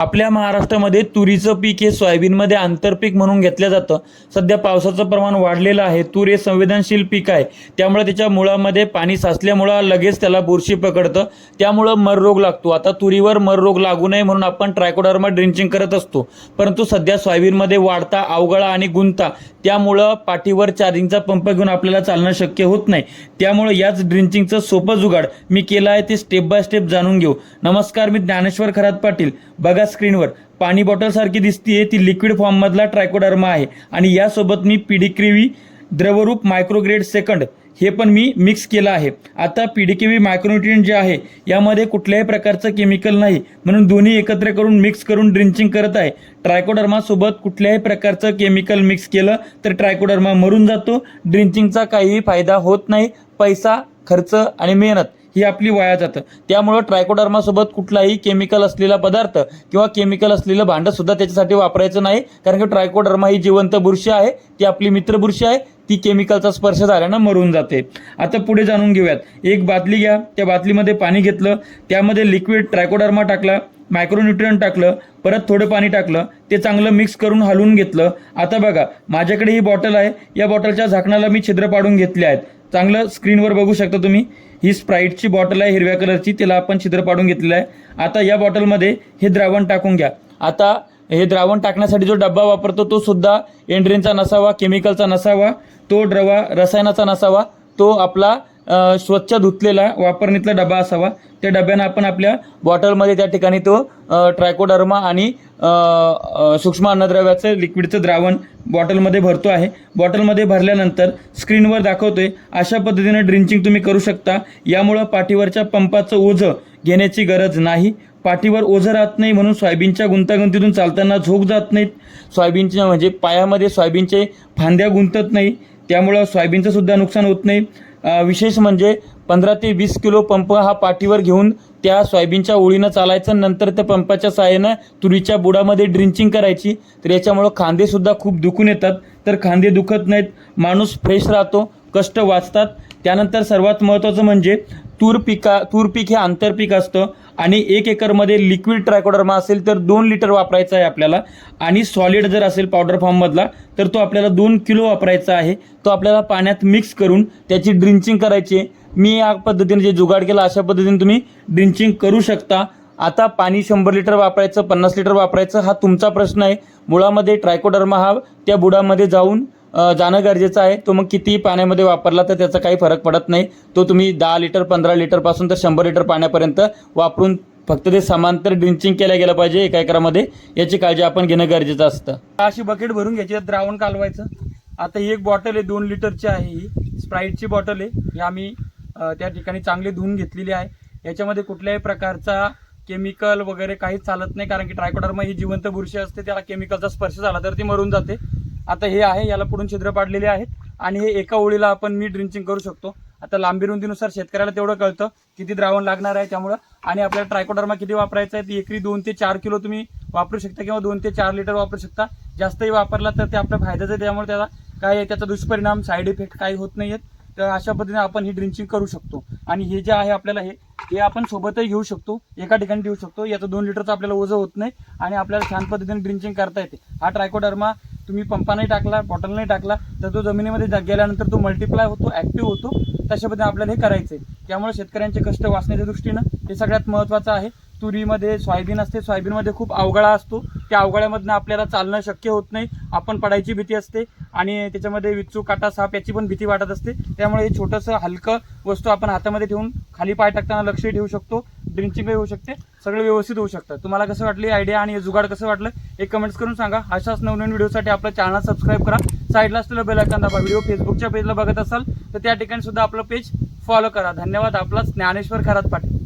आपल्या महाराष्ट्रामध्ये तुरीचं पीक हे सोयाबीनमध्ये आंतरपीक म्हणून घेतलं जातं. सध्या पावसाचं प्रमाण वाढलेलं आहे. तूर हे संवेदनशील पीक आहे. त्यामुळे त्याच्या मुळामध्ये पाणी साचल्यामुळं लगेच त्याला बुरशी पकडतं. त्यामुळं मर रोग लागतो. आता तुरीवर मर रोग लागू नये म्हणून आपण ट्रायकोडर्मा ड्रिंचिंग करत असतो. परंतु सध्या सोयाबीनमध्ये वाढता अवगळा आणि गुंता त्यामुळं पाठीवर चार्जिंगचा पंप घेऊन आपल्याला चालणं शक्य होत नाही. त्यामुळं याच ड्रिंचिंगचं सोपं जुगाड मी केलं आहे ते स्टेप बाय स्टेप जाणून घेऊ. नमस्कार मी ज्ञानेश्वर खरात पाटील. बघा स्क्रीनवर पाणी बॉटलसारखी दिसतीये ती लिक्विड फॉर्ममधला ट्रायकोडर्मा आहे. आणि यासोबत मी पिडिक्रिवी द्रवरूप मायक्रोग्रेड सेकंड हे पण मी मिक्स केलं आहे. आता पिडिकेवी मायक्रोन्युट्रिएंट जे आहे यामध्ये कुठल्याही प्रकारचं केमिकल नाही. म्हणून दोन्ही एकत्र करून मिक्स करून ड्रिंचिंग करत आहे. ट्रायकोडर्मासोबत कुठल्याही प्रकारचं केमिकल मिक्स केलं तर ट्रायकोडर्मा मरून जातो. ड्रिंचिंगचा काहीही फायदा होत नाही. पैसा खर्च आणि मेहनत. ही आपली वाया जातं. त्यामुळं ट्रायकोडर्मासोबत कुठलाही केमिकल असलेला पदार्थ किंवा केमिकल असलेलं भांडं सुद्धा त्याच्यासाठी वापरायचं नाही. कारण की ट्रायकोडर्मा ही जिवंत बुरशी आहे ती आपली मित्र बुरशी आहे ती केमिकलचा स्पर्श झाल्यानं मरून जाते. आता पुढे जाणून घेऊयात. एक बादली घ्या. त्या बादलीमध्ये पाणी घेतलं. त्यामध्ये लिक्विड ट्रायकोडर्मा टाकला मायक्रोन्युट्रियन टाकलं परत थोडं पाणी टाकलं. ते चांगलं मिक्स करून हलवून घेतलं. आता बघा माझ्याकडे ही बॉटल आहे. या बॉटलच्या झाकणाला मी छिद्र पाडून घेतले आहेत. चांगलं स्क्रीनवर बघू शकता तुम्ही. ही स्प्राईटची बॉटल आहे हिरव्या कलरची. तिला आपण छिद्र पाडून घेतलेलं आहे. आता या बॉटलमध्ये हे द्रावण टाकून घ्या. आता हे द्रावण टाकण्यासाठी जो डब्बा वापरतो तो सुद्धा एंड्रेनचा नसावा केमिकलचा नसावा तो ड्रवा रसायनाचा नसावा तो आपला स्वच्छ धुतलेला वापरणीतला डबा असावा. त्या डब्यानं आपण आपल्या बॉटलमध्ये त्या ठिकाणी तो ट्रायकोडर्मा आणि सूक्ष्म अन्नद्रव्याचं लिक्विडचं द्रावण बॉटलमध्ये भरतो आहे. बॉटलमध्ये भरल्यानंतर स्क्रीनवर दाखवतोय अशा पद्धतीनं ड्रिंचिंग तुम्ही करू शकता. यामुळं पाठीवरच्या पंपाचं ओझं घेण्याची गरज नाही. पाठीवर ओझं राहत नाही म्हणून सोयाबीनच्या गुंतागुंतीतून चालताना झोक जात नाहीत. सोयाबीनच्या म्हणजे पायामध्ये सोयाबीनचे फांद्या गुंतत नाही. त्यामुळं सोयाबीनचं सुद्धा नुकसान होत नाही. विशेष म्हणजे पंधरा ते वीस किलो पंप हा पाठीवर घेऊन त्या सोयाबीनच्या ओळीनं चालायचं नंतर त्या पंपाच्या सहाय्यानं तुरीच्या बुडामध्ये ड्रिंचिंग करायची. तर याच्यामुळं खांदेसुद्धा खूप दुखून येतात. तर खांदे दुखत नाहीत माणूस फ्रेश राहतो कष्ट वाचतात. त्यानंतर सर्वात महत्त्वाचं म्हणजे तूर पिका तूर पीक हे आंतरपीक असतं. आणि एक एकरमध्ये लिक्विड ट्रायकोडर्मा असेल तर दोन लिटर वापरायचा आहे आपल्याला. आणि सॉलिड जर असेल पावडर फॉर्ममधला तर तो आपल्याला दोन किलो वापरायचा आहे. तो आपल्याला पाण्यात मिक्स करून त्याची ड्रिंचिंग करायची आहे. मी या पद्धतीने जे जुगाड केला अशा पद्धतीने तुम्ही ड्रिंचिंग करू शकता. आता पाणी शंभर लिटर वापरायचं पन्नास लिटर वापरायचं हा तुमचा प्रश्न आहे. मुळामध्ये ट्रायकोडर्मा हा त्या बुडामध्ये जाऊन जाणं गरजेचं आहे. तो मग कितीही पाण्यामध्ये वापरला तर त्याचा काही फरक पडत नाही. तो तुम्ही दहा लिटर पंधरा लिटरपासून तर शंभर लिटर पाण्यापर्यंत वापरून फक्त ते समांतर ड्रिंचिंग केलं गेलं पाहिजे एका एकरामध्ये. याची काळजी आपण घेणं गरजेचं असतं. अशी बकेट भरून घ्यायची द्रावण कालवायचं. आता ही एक बॉटल आहे दोन लिटरची आहे ही. स्प्राईटची बॉटल आहे. ही आम्ही त्या ठिकाणी चांगली धुवून घेतलेली आहे. याच्यामध्ये कुठल्याही प्रकारचा केमिकल वगैरे काहीच चालत नाही कारण की ट्रायकोडर्मा ही जिवंत बुरशी असते त्याला केमिकलचा स्पर्श झाला तर ती मरून जाते. आता हे आहे याला पुढून छिद्र पाडलेले आहेत. आणि हे एका ओळीला आपण मी ड्रिंचिंग करू शकतो. आता लांबी रुंदीनुसार शेतकऱ्याला तेवढं कळतं किती द्रावण लागणार आहे त्यामुळं. आणि आपल्याला ट्रायकोडर्मा किती वापरायचा आहे ती एकरी दोन ते चार किलो तुम्ही वापरू शकता किंवा दोन ते चार लिटर वापरू शकता. जास्तही वापरला तर ते आपल्या फायद्याचं आहे त्यामुळे त्याला काय त्याचा दुष्परिणाम साईड इफेक्ट काही होत नाही आहेत. तर अशा पद्धतीने आपण ही ड्रिंचिंग करू शकतो. आणि हे जे आहे आपल्याला हे हे आपण सोबतही घेऊ शकतो. एका ठिकाणी ठेवू शकतो. याचं दोन लिटरचं आपल्याला ओझं होत नाही. आणि आपल्याला छान पद्धतीने ड्रिंचिंग करता येते. हा ट्रायकोडर्मा तुम्ही पंपाने टाकला बॉटलने टाकला तर तो जमिनीमध्ये गेल्यानंतर तो मल्टिप्लाय होतो ऍक्टिव्ह होतो. तशा पद्धतीने आपल्याला हे करायचं आहे त्यामुळे शेतकऱ्यांचे कष्ट वाचण्याच्या दृष्टीनं हे सगळ्यात महत्त्वाचं आहे. तुरीमध्ये सोयाबीन असते सोयाबीनमध्ये खूप अवघडा असतो. त्या अवघड्यामधनं आपल्याला चालणं शक्य होत नाही. आपण पडायची भीती असते आणि त्याच्यामध्ये विच्चू काटा साप याची पण भीती वाटत असते. त्यामुळे हे छोटंसं हलकं वस्तू आपण हातामध्ये ठेवून खाली पाय टाकताना लक्ष ठेवू शकतो. ड्रिंचिंगही होऊ शकते सगळं व्यवस्थित होऊ शकतं. तुम्हाला कसं वाटली आयडिया आणि जुगाड कसं वाटलं एक कमेंट्स करून सांगा. अशाच नवनवीन व्हिडिओसाठी आपलं चॅनल सबस्क्राईब करा. साईडला असलेलं बेल दाबा. व्हिडिओ फेसबुकच्या पेजला बघत असाल तर त्या ठिकाणी सुद्धा आपलं पेज फॉलो करा. धन्यवाद. आपला ज्ञानेश्वर खरात पाटील.